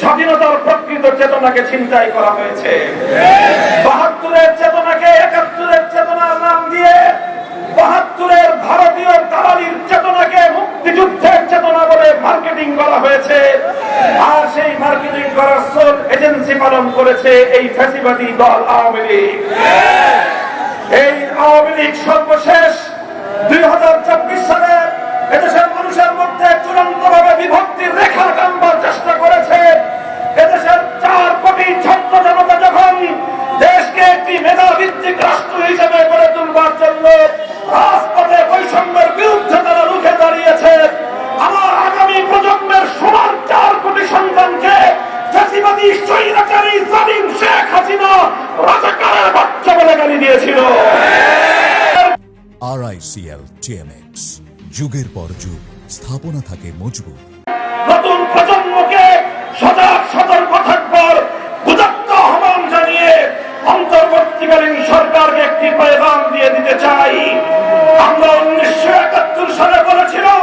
স্বাধীনতার প্রকৃত চেতনাকে ছিনতাই করা হয়েছে। বাহাত্তরের চেতনাকে একাত্তরের চেতনার নাম দিয়ে বাহাত্তরের ভারতীয় দালালির চেতনাকে মুক্তিযুদ্ধের চেতনা বলে মার্কেটিং করা হয়েছে। আর সেই মার্কেটিং করার সোল এজেন্সি পালন করেছে এই ফ্যাসিবাদী দল আওয়ামী লীগ। এই আওয়ামী লীগ সর্বশেষ দুই হাজার চব্বিশ সালে বলে গালি দিয়েছিল আরআইসিএল টিএমএক্স যুগের পর যুগ স্থাপনা থাকে মজবুত। নতুন প্রজন্মকে সজাগ সতর্ক থাকবার উদাত্ত আহ্বান জানিয়ে অন্তর্বর্তীকালীন সরকারকে একটি পয়গাম দিয়ে দিতে চাই। আমরা উনিশশো একাত্তর সালে বলেছিলাম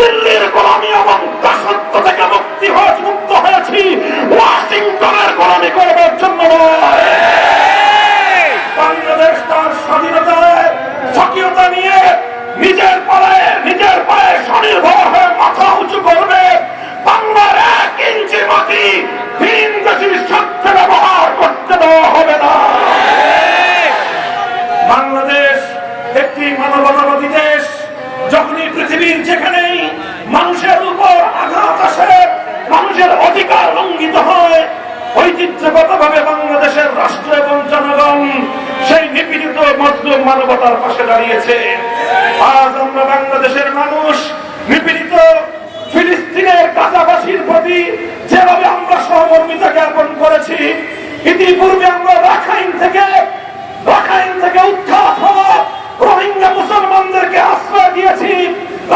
দিল্লির গোলামি এবং দাসত্ব থেকে মুক্তি হয়ে মুক্ত হয়েছি। ওয়াশিংটনের গোলামি করবার জন্য বাংলাদেশ তার স্বাধীনতায় স্বকীয়তা নিয়ে নিজের পায়ে নিজের পায়ে স্বনির্ভর হয়ে মাথা উঁচু করবে। বাংলার এক ইঞ্চি মাটি ভিন দেশির স্বার্থে ব্যবহার করতে দেওয়া হবে না। বাংলাদেশ একটি মানবতাবাদী দেশ। যখনই পৃথিবীর যেখানেই মানুষের উপর আঘাত আসে, মানুষের অধিকার লঙ্ঘিত হয় ঐতিহ্যগত ভাবে বাংলাদেশের রাষ্ট্র এবং জনগণ সেই নিপীড়িত মজলুম মানবতার পাশে দাঁড়িয়েছে। আজ আমরা বাংলাদেশের মানুষ নিপীড়িত ফিলিস্তিনের কাছাবাসীর প্রতি যেভাবে আমরা সহমর্মিতা জ্ঞাপন করেছি ইতিপূর্বে আমরা রাখাইন থেকে রাখাইন থেকে উৎখাত হওয়া রোহিঙ্গা মুসলমানদেরকে আশ্রয় দিয়েছি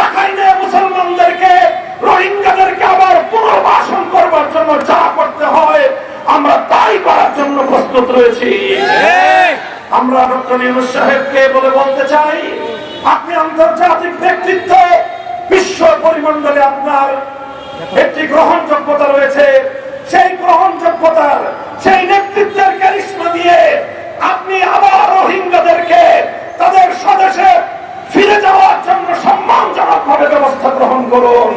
রাখাইনে মুসলমানদেরকে রোহিঙ্গাদেরকে আবার পুনর্বাসন করবার জন্য যা করতে হয় আমরা তাই করার জন্য প্রস্তুত রয়েছি। আমরা ডক্টর ইউনুস সাহেবকে বলে বলতে চাই আপনি আন্তর্জাতিক ব্যক্তিত্ব বিশ্ব পরিমণ্ডলে আপনার একটি গ্রহণযোগ্যতা রয়েছে। সেই গ্রহণযোগ্যতার সেই নেতৃত্বের ক্যারিশমা দিয়ে আপনি আবার রোহিঙ্গাদেরকে তাদের স্বদেশে ফিরে যাওয়ার জন্য সম্মানজনক ভাবে ব্যবস্থা গ্রহণ করুন।